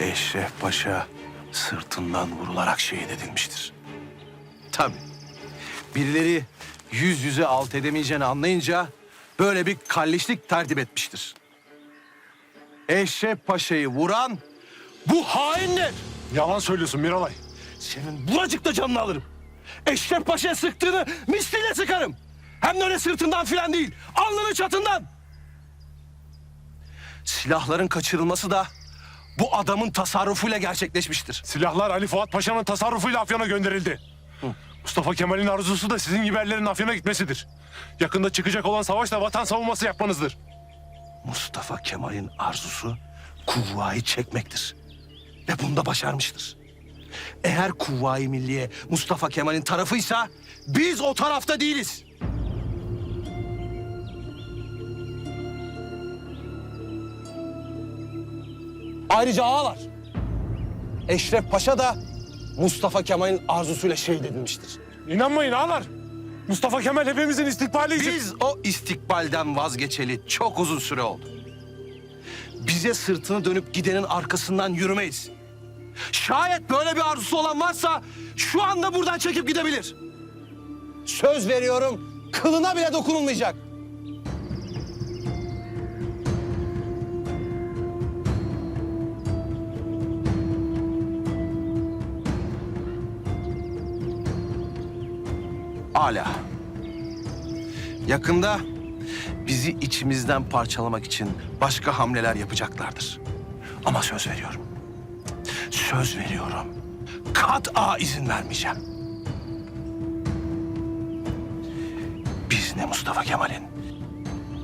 Eşref Paşa sırtından vurularak şehit edilmiştir. Tabii. Birileri yüz yüze alt edemeyeceğini anlayınca böyle bir kalleşlik tertip etmiştir. Eşref Paşa'yı vuran bu hainler. Yalan söylüyorsun Miralay. Senin buracıkta canını alırım. Eşref Paşa'ya sıktığını misliyle sıkarım. Hem de öyle sırtından filan değil, alnının çatından. Silahların kaçırılması da bu adamın tasarrufuyla gerçekleşmiştir. Silahlar Ali Fuat Paşa'nın tasarrufuyla Afyon'a gönderildi. Mustafa Kemal'in arzusu da sizin gibi erlerin Afyon'a gitmesidir. Yakında çıkacak olan savaşta vatan savunması yapmanızdır. Mustafa Kemal'in arzusu kuvvayı çekmektir. Ve bunu da başarmıştır. Eğer kuvvayi milliye Mustafa Kemal'in tarafıysa biz o tarafta değiliz. Ayrıca ağalar. Eşref Paşa da Mustafa Kemal'in arzusuyla şehit edilmiştir. İnanmayın ağalar. Mustafa Kemal hepimizin istikbali için... Biz o istikbalden vazgeçeli çok uzun süre oldu. Bize sırtını dönüp gidenin arkasından yürümeyiz. Şayet böyle bir arzusu olan varsa şu anda buradan çekip gidebilir. Söz veriyorum kılına bile dokunulmayacak. Hala. Yakında bizi içimizden parçalamak için başka hamleler yapacaklardır. Ama söz veriyorum. Söz veriyorum. Kat'a izin vermeyeceğim. Biz ne Mustafa Kemal'in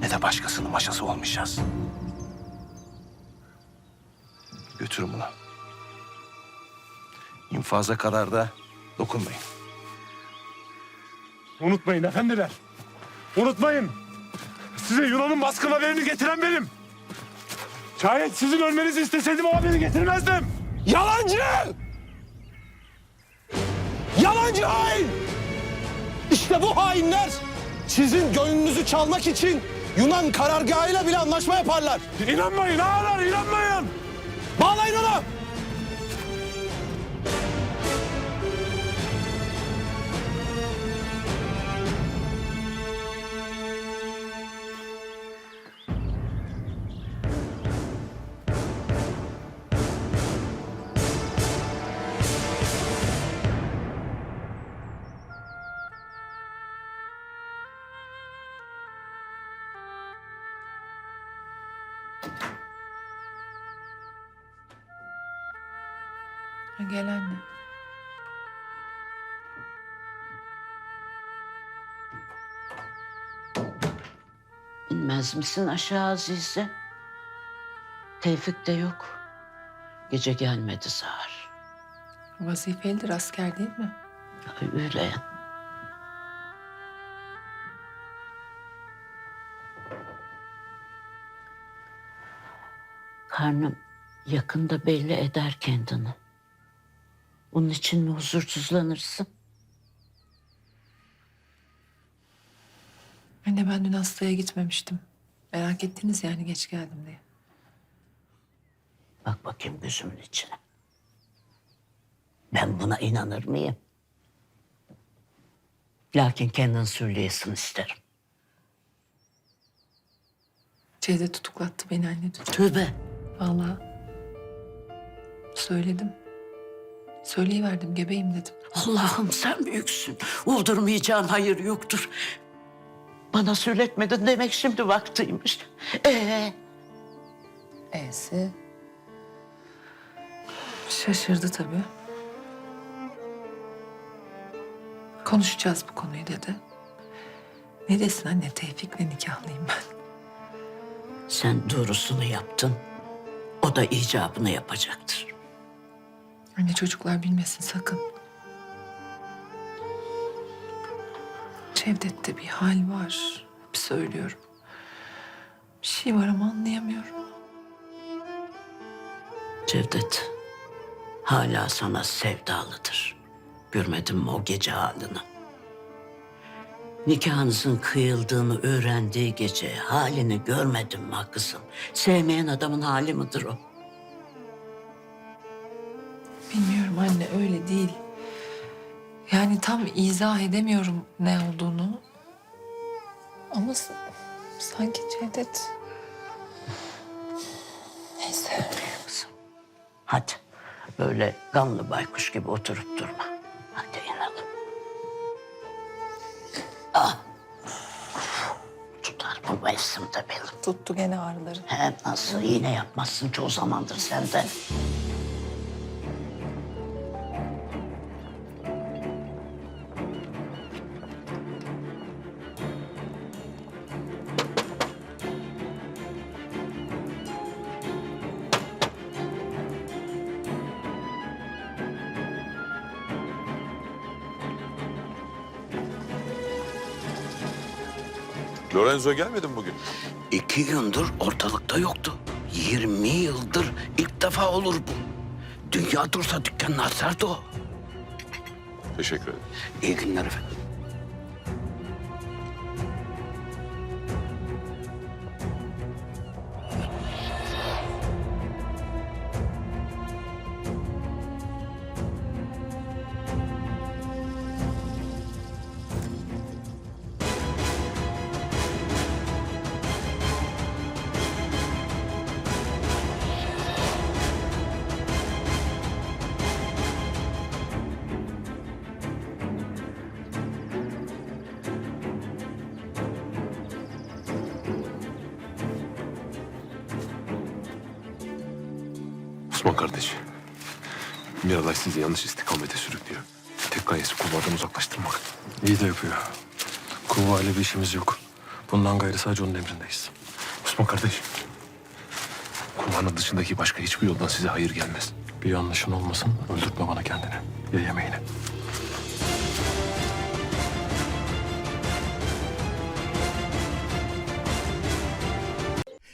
ne de başkasının maşası olmayacağız. Götürün bunu. İnfaza kadar da dokunmayın. Unutmayın efendiler. Unutmayın. Size Yunan'ın baskın haberini getiren benim. Şayet sizin ölmenizi isteseydim o haberi getirmezdim. Yalancı! Yalancı hain! İşte bu hainler sizin gönlünüzü çalmak için Yunan karargahıyla bile anlaşma yaparlar. İnanmayın ağalar inanmayın. Bağlayın onu! Ha, Gel anne. İnmez misin aşağı Azize? Tevfik de yok. Gece gelmedi zar. Vazifelidir asker değil mi? Öyle. Karnım yakında belli eder kendini. Onun için mi huzursuzlanırsın? Anne ben dün hastaya gitmemiştim. Merak ettiniz yani geç geldim diye. Bak bakayım gözümün içine. Ben buna inanır mıyım? Lakin kendin söyleyesin isterim. Şeyde tutuklattı beni anne dün. Tövbe. Vallahi söyledim. Söyleyiverdim gebeyim dedim. Allah'ım sen büyüksün. Uldurmayacağın hayır yoktur. Bana söyletmedin demek şimdi vaktiymiş. Ee, E'si. Şaşırdı tabii. Konuşacağız bu konuyu dedi. Ne desin anne Tevfik'le nikahlıyım ben. sen doğrusunu yaptın. O da icabını yapacaktır. Anne çocuklar bilmesin sakın. Cevdet'te bir hal var. Hep söylüyorum. Bir şey var ama anlayamıyorum. Cevdet hala sana sevdalıdır. Görmedin mi o gece halini? Nikahınızın kıyıldığını öğrendiği gece halini görmedin mi kızım? Sevmeyen adamın hali midir o? Bilmiyorum anne öyle değil. Yani tam izah edemiyorum ne olduğunu. Ama sanki Cevdet... Neyse. Hadi böyle gamlı baykuş gibi oturup durma. Bu mevsim de benim. Tuttu gene ağrıları. He nasıl iğne yapmazsın çoğu zamandır senden. Lorenzo gelmedi mi bugün? İki gündür ortalıkta yoktu. 20 yıldır ilk defa olur bu. Dünya dursa dükkanını açardı o. Teşekkür ederim. İyi günler efendim. Osman kardeş. Miralay sizi yanlış istikamete sürüklüyor. Tek gayesi kulvardan uzaklaştırmak. İyi de yapıyor. Kuva ile bir işimiz yok. Bundan gayrı sadece onun emrindeyiz. Osman kardeş. Kulvarın dışındaki başka hiçbir yoldan size hayır gelmez. Bir yanlışın olmasın, öldürtme bana kendini. Ye yemeğini.